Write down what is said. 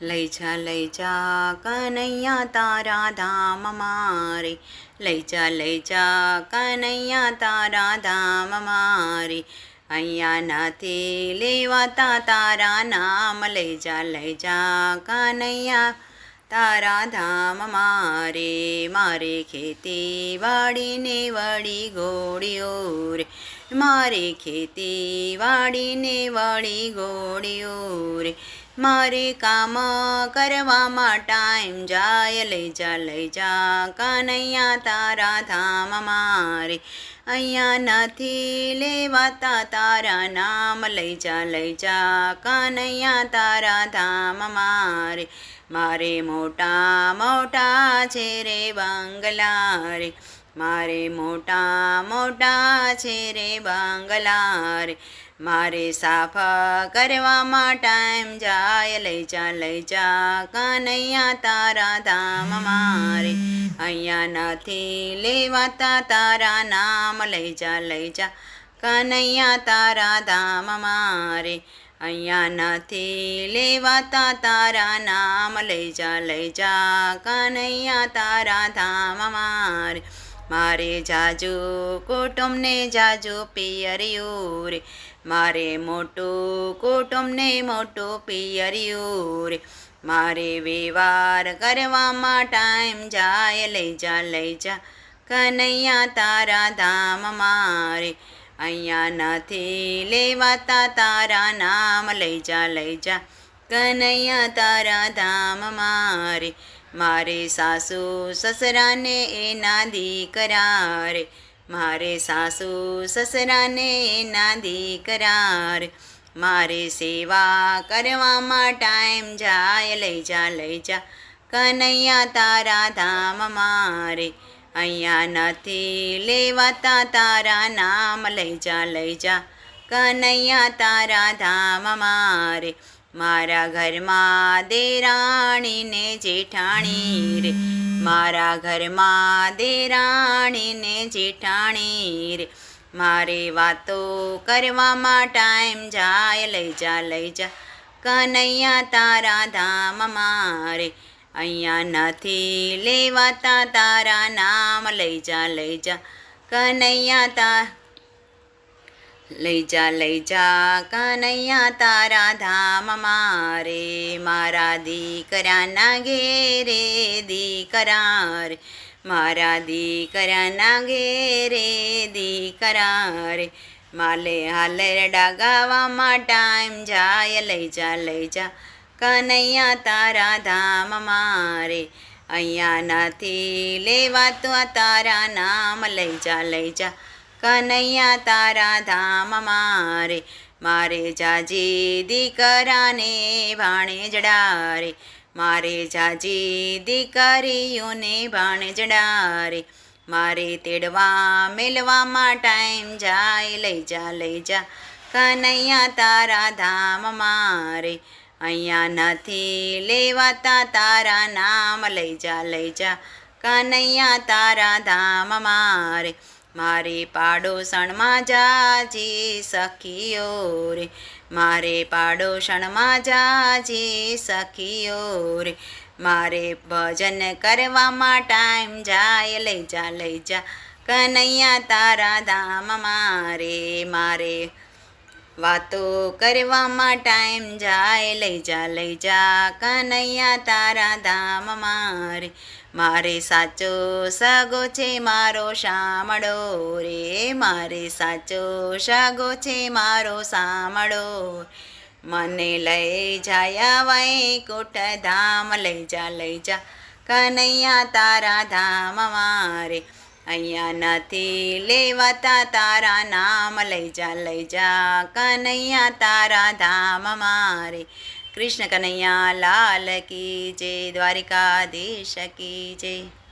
લઈ જા લઈ જા, કનૈયા તારા ધામ મારે લઈ જા લઈ જા, કનૈયા તારા ધામ મારે અહીંયા નથી લેવાતા તારા નામ. લઈ જા લઈ જા, કનૈયા તારા ધામ મારે મારે ખેતી વાડીને વળી ઘોડીઓ રે. મારે ખેતી વાડીને વળી ઘોડીઓ રે. મારે કામ કરવામાં ટાઈમ જાય, લઈ જા લઈ જા, કનૈયા તારા ધામ મારે. અહીંયા નથી લેવાતા તારા નામ, લઈ જા લઈ જા, કનૈયા તારા ધામ મારે. મારે મોટા મોટા છે રે બંગલા રે. મારે મોટા મોટા છે રે બાંગલા રે મારે સાફ કરવામાં ટાઈમ જાય, લઈ જા લઈ જા, કનૈયા તારા ધામ મારે. અહીંયા નથી લેવાતા તારા નામ, લઈ જા લઈ જા, કનૈયા તારા ધામ મારે. અહીંયા નથી લેવાતા તારા નામ, લઈ જા લઈ જા, કનૈયા તારા ધામ મારે. મારે જાજુ કુટુંબને જાજો પિયરિયો રે મારે મોટું કુટુંબને મોટું પિયરિયો રે મારે વ્યવહાર કરવામાં ટાઈમ જાય, લઈ જા લઈ જા, કનૈયા તારા ધામ મારે. અહીંયા નથી લેવાતા તારા નામ, લઈ જા લઈ જા, કનૈયા તારા ધામ મારે. મારે સાસુ સસરાને એના દીકરા રે મારે સાસુ સસરાને એના દીકરા રે મારે સેવા કરવામાં ટાઈમ જાય, લઈ જા લઈ જા. કનૈયા તારા ધામ મારે. અહીંયા નથી લેવાતા તારા નામ, લઈ જા લઈ જા. કનૈયા તારા ધામ મારે. મારા ઘરમાં દેરાણીને જેઠાણી રે. મારા ઘરમાં દેરાણીને જેઠાણી રે. મારે વાતો કરવામાં ટાઈમ જાય, લઈ જા લઈ જા. કનૈયા તારા ધામ મારે. અહીંયા નથી લેવાતા તારા નામ, લઈ જા લઈ જા. કનૈયા તા લઈ જા લઈ જા, કનૈયા તારા ધામ મારે મારા દીકરાના ઘેરે દીકરા રે મારા દીકરાના ઘેરે દીકરા રે માલે હાલરડા ગાવામાં ટાઈમ જાય. લઈ જા લઈ જા, કનૈયા તારા ધામ મારે અહીંયા નથી લેવાતું તારા નામ. લઈ જા લઈ જા કનૈયા તારા ધામ મારે મારે જાજી દીકરાને ભાણે જડારે મારે જાજી દીકરીઓને ભાણે જડારે મારે તેડવા મેલવામાં ટાઈમ જાય, લઈ જા લઈ જા. કનૈયા તારા ધામ મારે અહીંયા નથી લેવાતા તારા નામ, લઈ જા લઈ જા. કનૈયા તારા ધામ મારે મારે પાડોશણમાં જાજે સખીઓ રે મારે પાડોશણમાં જાજે સખીઓ રે મારે ભજન કરવામાં ટાઈમ જાય, લઈ જા લઈ જા. કનૈયા તારા ધામ મારે મારે વાતો કરવામાં ટાઈમ જાય, લઈ જા લઈ જા, કનૈયા તારા ધામ મારે. મારે સાચો સાગો છે મારો શામળો રે. મારે સાચો સાગો છે મારો સામળો. મને લઈ જાયા વૈકુંઠ ધામ, લઈ જા લઈ જા, કનૈયા તારા ધામ મારે. અહીંયા નથી લેવાતા તારા નામ, લઈ જા લઈ જા, કનૈયા તારા ધામ મારે. કૃષ્ણ કનૈયા લાલ કી જય, દ્વારિકાધીશ કી જય.